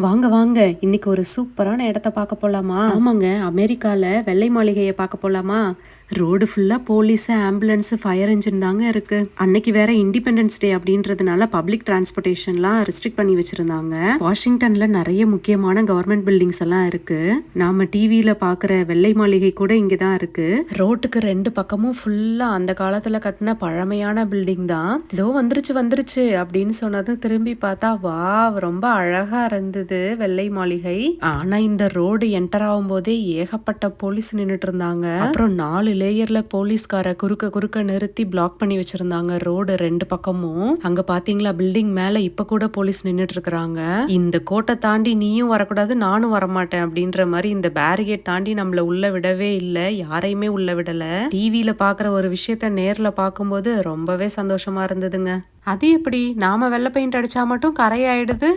வாங்க வாங்க. இன்னைக்கு ஒரு சூப்பரான இடத்த பார்க்க போலாமா? ஆமாங்க அமெரிக்கால வெள்ளை மாளிகையை பார்க்க போலாமா? ரோடு ஃபுல்லாக போலீஸு ஆம்புலன்ஸு ஃபயர் இன்ஜின் தாங்க இருக்குது அன்னைக்கு வேற இண்டிபெண்டன்ஸ் டே அப்படின்றதுனால பப்ளிக் டிரான்ஸ்போர்ட்டேஷன்லாம் ரெஸ்ட்ரிக்ட் பண்ணி வச்சுருந்தாங்க. வாஷிங்டனில் நிறைய முக்கியமான கவர்மெண்ட் பில்டிங்ஸ் எல்லாம் இருக்குது நாம் டிவியில் பார்க்குற வெள்ளை மாளிகை கூட இங்கே தான் இருக்குது ரோட்டுக்கு ரெண்டு பக்கமும் ஃபுல்லாக அந்த காலத்தில் கட்டின பழமையான பில்டிங் தான். இதோ வந்துருச்சு வந்துருச்சு அப்படின்னு சொன்னதும் திரும்பி பார்த்தா வா ரொம்ப அழகாக இருந்தது வெள்ளை மாளிகை. ஆனால் இந்த ரோடு என்டர் ஆகும்போதே ஏகப்பட்ட போலீஸ் நின்றுட்டு இருந்தாங்க. அப்புறம் நாலு லேயர்ல போலீஸ்கார குறுக்க குறுக்க நிறுத்தி பிளாக் பண்ணி வச்சிருந்தாங்க. ரோடு ரெண்டு பக்கமும். அங்க பாத்தீங்களா பில்டிங் மேல இப்ப கூட போலீஸ் நின்றுட்டு இருக்கிறாங்க இந்த கோட்டை தாண்டி நீயும் வரக்கூடாது நானும் வரமாட்டேன் அப்படின்ற மாதிரி இந்த பேரிகேட் தாண்டி நம்மள உள்ள விடவே இல்லை. யாரையுமே உள்ள விடல. டிவியில பாக்குற ஒரு விஷயத்த நேர்ல பார்க்கும்போது ரொம்பவே சந்தோஷமா இருந்ததுங்க. அது எப்படி? நாம வெள்ளை பெயிண்ட் அடிச்சா மட்டும் கரையாயிடுது